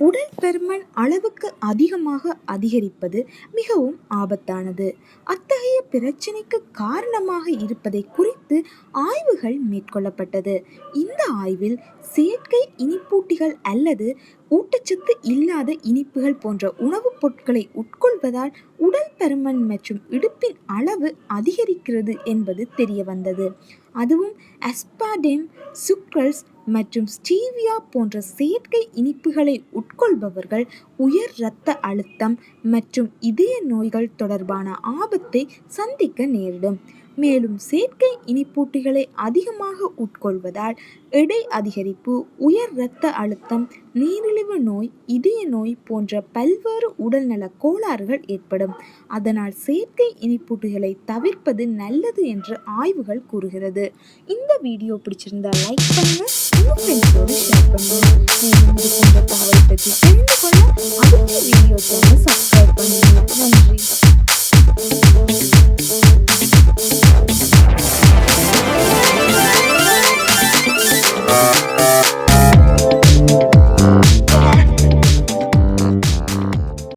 உடல் பருமன் அளவுக்கு அதிகமாக அதிகரிப்பது மிகவும் ஆபத்தானது. அத்தகைய பிரச்சினைக்கு காரணமாக இருப்பதை குறித்து ஆய்வுகள் மேற்கொள்ளப்பட்டது. இந்த ஆய்வில் செயற்கை இனிப்பூட்டிகள் அல்லது ஊட்டச்சத்து இல்லாத இனிப்புகள் போன்ற உணவுப் பொருட்களை உட்கொள்வதால் உடல் பருமன் மற்றும் இடுப்பின் அளவு அதிகரிக்கிறது என்பது தெரியவந்தது. அதுவும் அஸ்பார்டேம் சுக்ரல்ஸ் மற்றும் ஸ்டீவியா போன்ற செயற்கை இனிப்புகளை உட்கொள்பவர்கள் உயர் இரத்த அழுத்தம் மற்றும் இதய நோய்கள் தொடர்பான ஆபத்தை சந்திக்க நேரிடும். மேலும் செயற்கை இனிப்பூட்டிகளை அதிகமாக உட்கொள்வதால் எடை அதிகரிப்பு உயர் இரத்த அழுத்தம் நீரிழிவு நோய் இதய நோய் போன்ற பல்வேறு உடல்நல கோளாறுகள் ஏற்படும். அதனால் செயற்கை இனிப்பூட்டிகளை தவிர்ப்பது நல்லது என்று ஆய்வுகள் கூறுகிறது. இந்த வீடியோ பிடிச்சிருந்தா லைக் பண்ணுங்க. உங்க ஃப்ரெண்ட்ஸோடு ஷேர் பண்ணுங்க. மேலும் இது போன்ற தகவல் பற்றி